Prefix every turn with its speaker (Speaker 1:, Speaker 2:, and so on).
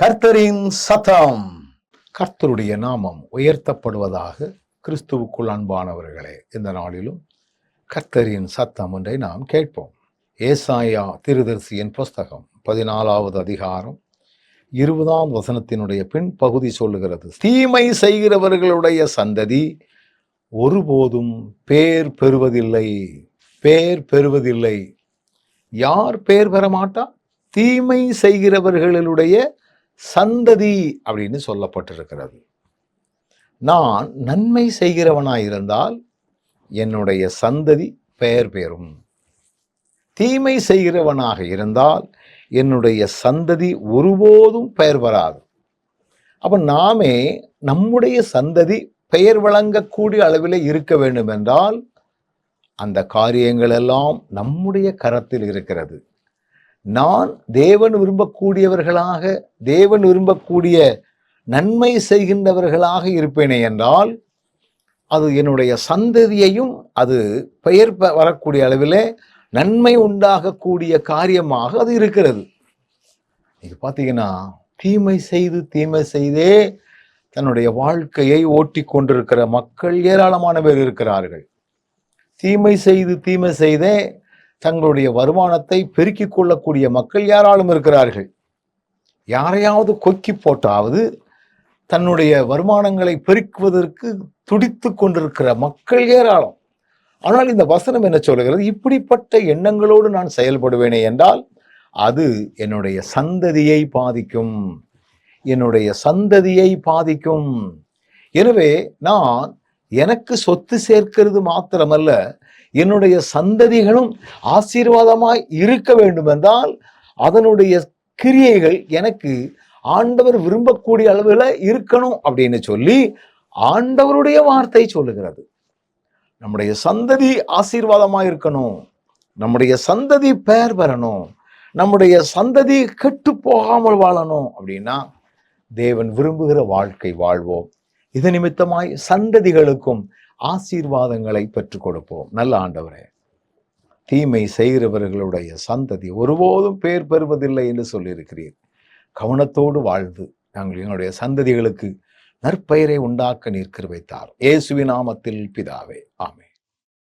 Speaker 1: கர்த்தரின் சத்தம். கர்த்தருடைய நாமம் உயர்த்தப்படுவதாக கிறிஸ்துவுக்குள் அன்பானவர்களே இந்த நாளிலும் கர்த்தரின் சத்தம் ஒன்றை நாம் கேட்போம். ஏசாயா திருதர்சியின் புஸ்தகம் பதினாலாவது அதிகாரம் இருபதாம் வசனத்தினுடைய பின் பகுதி சொல்லுகிறது. தீமை செய்கிறவர்களுடைய சந்ததி ஒருபோதும் பேர் பெறுவதில்லை பேர் பெறுவதில்லை. யார் பேர் பெற மாட்டா தீமை செய்கிறவர்களுடைய சந்ததி அப்படின்னு சொல்லப்பட்டிருக்கிறது. நான் நன்மை செய்கிறவனாயிருந்தால் என்னுடைய சந்ததி பெயர் பெறும். தீமை செய்கிறவனாக இருந்தால் என்னுடைய சந்ததி ஒருபோதும் பெயர் பெறாது அப்ப நாமே நம்முடைய சந்ததி பெயர் வழங்கக்கூடிய அளவில் இருக்க வேண்டும் என்றால் அந்த காரியங்கள் எல்லாம் நம்முடைய கரத்தில் இருக்கிறது. நான் தேவன் விரும்பக்கூடியவர்களாக தேவன் விரும்பக்கூடிய நன்மை செய்கின்றவர்களாக இருப்பேனே என்றால் அது என்னுடைய சந்ததியையும் அது பெயர் வரக்கூடிய அளவிலே நன்மை உண்டாகக்கூடிய காரியமாக அது இருக்கிறது. இது பார்த்தீங்கன்னா தீமை செய்து தீமை செய்தே தன்னுடைய வாழ்க்கையை ஓட்டி கொண்டிருக்கிற மக்கள் ஏராளமான பேர் இருக்கிறார்கள். தீமை செய்து தீமை செய்தே தங்களுடைய வருமானத்தை பெருக்கிக் கொள்ளக்கூடிய மக்கள் யாராலும் இருக்கிறார்கள்? யாரையாவது கொக்கி போட்டாவது தன்னுடைய வருமானங்களை பெருக்குவதற்கு துடித்து கொண்டிருக்கிற மக்கள் ஏராளம். ஆனால் இந்த வசனம் என்ன சொல்கிறது இப்படிப்பட்ட எண்ணங்களோடு நான் செயல்படுவேனே என்றால் அது என்னுடைய சந்ததியை பாதிக்கும். என்னுடைய சந்ததியை பாதிக்கும். எனவே நான் எனக்கு சொத்து சேர்க்கிறது மாத்திரமல்ல என்னுடைய சந்ததிகளும் ஆசீர்வாதமாய் இருக்க வேண்டும் என்றால் அதனுடைய கிரியைகள் எனக்கு ஆண்டவர் விரும்பக்கூடிய அளவில் இருக்கணும் அப்படின்னு சொல்லி ஆண்டவருடைய வார்த்தை சொல்லுகிறது. நம்முடைய சந்ததி ஆசீர்வாதமாக இருக்கணும். நம்முடைய சந்ததி பெயர் பெறணும். நம்முடைய சந்ததி கெட்டு போகாமல் வாழணும் அப்படின்னா தேவன் விரும்புகிற வாழ்க்கை வாழ்வோம். இது நிமித்தமாய் சந்ததிகளுக்கும் ஆசீர்வாதங்களை பெற்றுக் கொடுப்போம் நல்ல ஆண்டவரே தீமை செய்கிறவர்களுடைய சந்ததி ஒருபோதும் பேர் பெறுவதில்லை என்று சொல்லியிருக்கிறீர். கவனத்தோடு வாழ்ந்து நாங்கள் எங்களுடைய சந்ததிகளுக்கு நற்பெயரை உண்டாக்க நிற்கிற வைத்தார் இயேசுவி நாமத்தில் பிதாவே ஆமே